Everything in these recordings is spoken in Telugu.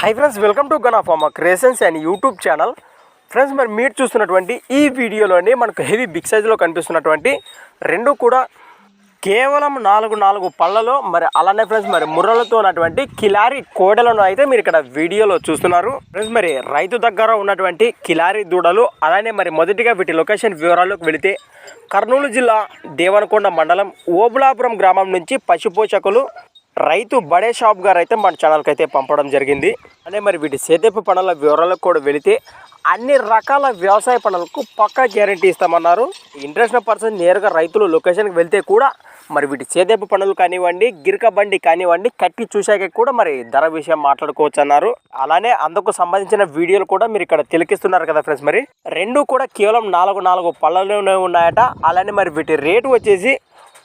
Hi friends welcome to gun of మా creations and YouTube channel friends మరి మీరు చూస్తున్నటువంటి ఈ వీడియోలోని మనకు హెవీ బిగ్ సైజులో కనిపిస్తున్నటువంటి రెండు కూడా కేవలం నాలుగు నాలుగు పళ్ళలో మరి అలానే ఫ్రెండ్స్ మరి ముర్రలతో ఉన్నటువంటి కిలారి కోడలను అయితే మీరు ఇక్కడ వీడియోలో చూస్తున్నారు. ఫ్రెండ్స్ మరి రైతు దగ్గర ఉన్నటువంటి కిలారి దూడలు అలానే మరి మొదటిగా వీటి లొకేషన్ వివరాల్లోకి వెళితే కర్నూలు జిల్లా దేవనకొండ మండలం ఓబులాపురం గ్రామం నుంచి పశుపోషకులు రైతు బడే షాప్ గారు అయితే మన ఛానల్కి అయితే పంపడం జరిగింది. అనే మరి వీటి సేద్యపు పనుల వివరాలకు కూడా వెళితే అన్ని రకాల వ్యవసాయ పనులకు పక్కా గ్యారంటీ ఇస్తామన్నారు. ఇంట్రెస్ట్ పర్సన్ నేరుగా రైతులు లొకేషన్కి వెళ్తే కూడా మరి వీటి సేద్యపు పనులు కానివ్వండి గిరక బండి కానివ్వండి కట్టి చూశాక కూడా మరి ధర విషయం మాట్లాడుకోవచ్చు అన్నారు అలానే అందుకు సంబంధించిన వీడియోలు కూడా మీరు ఇక్కడ తిలకిస్తున్నారు కదా ఫ్రెండ్స్ మరి. రెండు కూడా కేవలం నాలుగు నాలుగు పళ్ళలోనే ఉన్నాయట. అలానే మరి వీటి రేటు వచ్చేసి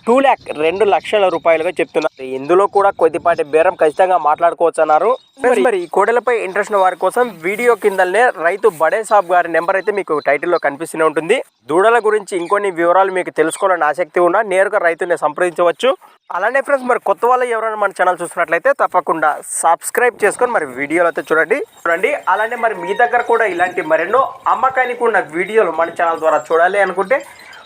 టూ ల్యాక్ రెండు లక్షల రూపాయలుగా చెప్తున్నారు. ఇందులో కూడా కొద్దిపాటి బేరం ఖచ్చితంగా మాట్లాడుకోవచ్చు అన్నారు మరి మరి ఈ కోడలపై ఇంట్రెస్ట్ ఉన్న వారి కోసం వీడియో కిందనే రైతు బడే సాబ్ గారి నెంబర్ అయితే మీకు టైటిల్లో కనిపిస్తూనే ఉంటుంది. దూడల గురించి ఇంకొన్ని వివరాలు మీకు తెలుసుకోవాలని ఆసక్తి ఉన్నా నేరుగా రైతుని సంప్రదించవచ్చు. అలానే ఫ్రెండ్స్ మరి కొత్త వాళ్ళు ఎవరైనా మన ఛానల్ చూస్తున్నట్లయితే తప్పకుండా సబ్స్క్రైబ్ చేసుకొని మరి వీడియోలు అయితే చూడండి. చూడండి. అలానే మరి మీ దగ్గర కూడా ఇలాంటి మరెన్నో అమ్మకానికి ఉన్న వీడియోలు మన ఛానల్ ద్వారా చూడాలి అనుకుంటే